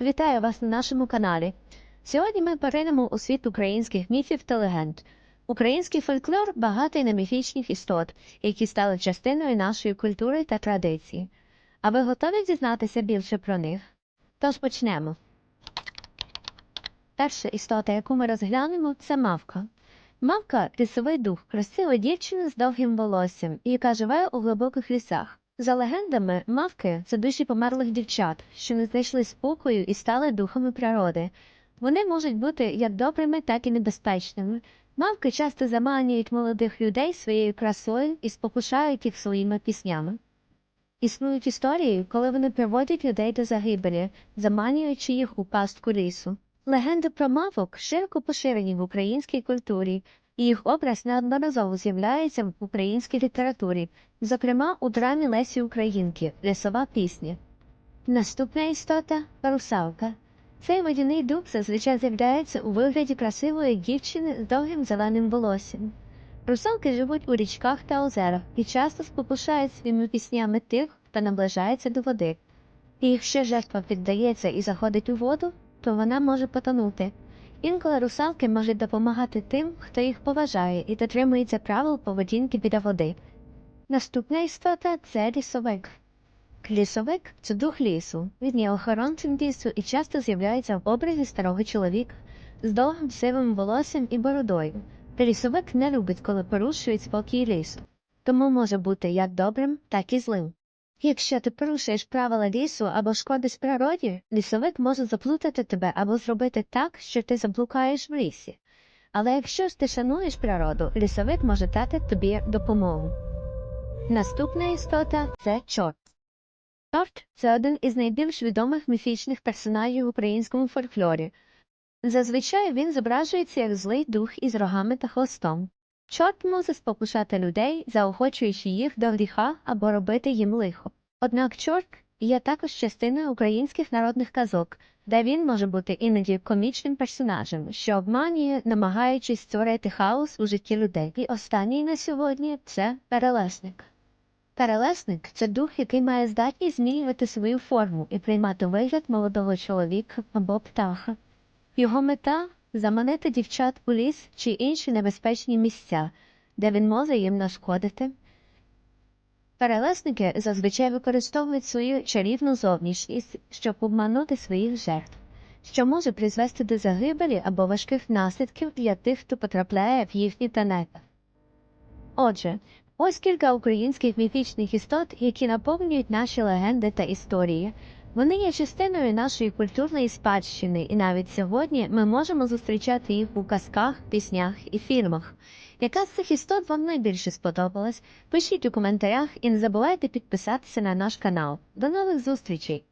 Вітаю вас на нашому каналі. Сьогодні ми поринемо у світ українських міфів та легенд. Український фольклор багатий на міфічних істот, які стали частиною нашої культури та традиції. А ви готові дізнатися більше про них? Тож почнемо. Перша істота, яку ми розглянемо, це мавка. Мавка лісовий дух, красива дівчина з довгим волоссям, яка живе у глибоких лісах. За легендами, мавки це душі померлих дівчат, що не знайшли спокою і стали духами природи. Вони можуть бути як добрими, так і небезпечними. Мавки часто заманюють молодих людей своєю красою і спокушають їх своїми піснями. Існують історії, коли вони приводять людей до загибелі, заманюючи їх у пастку лісу. Легенди про мавок широко поширені в українській культурі, їх образ неодноразово з'являється в українській літературі, зокрема у драмі Лесі Українки Лісова пісня. Наступна істота русалка. Цей водяний дух зазвичай з'являється у вигляді красивої дівчини з довгим зеленим волоссям. Русалки живуть у річках та озерах і часто спокушають своїми піснями тих, хто наближається до води. І якщо жертва піддається і заходить у воду, то вона може потонути. Інколи русалки можуть допомагати тим, хто їх поважає і дотримується правил поведінки біля води. Наступна істота це лісовик. Лісовик це дух лісу. Він є охоронцем лісу і часто з'являється в образі старого чоловіка з довгим сивим волоссям і бородою. Лісовик не любить, коли порушують спокій лісу, тому може бути як добрим, так і злим. Якщо ти порушуєш правила лісу або шкодиш природі, лісовик може заплутати тебе або зробити так, що ти заблукаєш в лісі. Але якщо ж ти шануєш природу, лісовик може дати тобі допомогу. Наступна істота це чорт. Чорт це один із найбільш відомих міфічних персонажів в українському фольклорі. Зазвичай він зображується як злий дух із рогами та хвостом. Чорт може спокушати людей, заохочуючи їх до гріха або робити їм лихо. Однак чорт є також частиною українських народних казок, де він може бути іноді комічним персонажем, що обманює, намагаючись створити хаос у житті людей. І останній на сьогодні це перелесник. Перелесник це дух, який має здатність змінювати свою форму і приймати вигляд молодого чоловіка або птаха. Його мета заманити дівчат у ліс чи інші небезпечні місця, де він може їм нашкодити. Перелесники зазвичай використовують свою чарівну зовнішність, щоб обманути своїх жертв, що може призвести до загибелі або важких наслідків для тих, хто потрапляє в їхні тенета. Отже, ось кілька українських міфічних істот, які наповнюють наші легенди та історії. Вони є частиною нашої культурної спадщини, і навіть сьогодні ми можемо зустрічати їх у казках, піснях і фільмах. Яка з цих істот вам найбільше сподобалась? Пишіть у коментарях і не забувайте підписатися на наш канал. До нових зустрічей!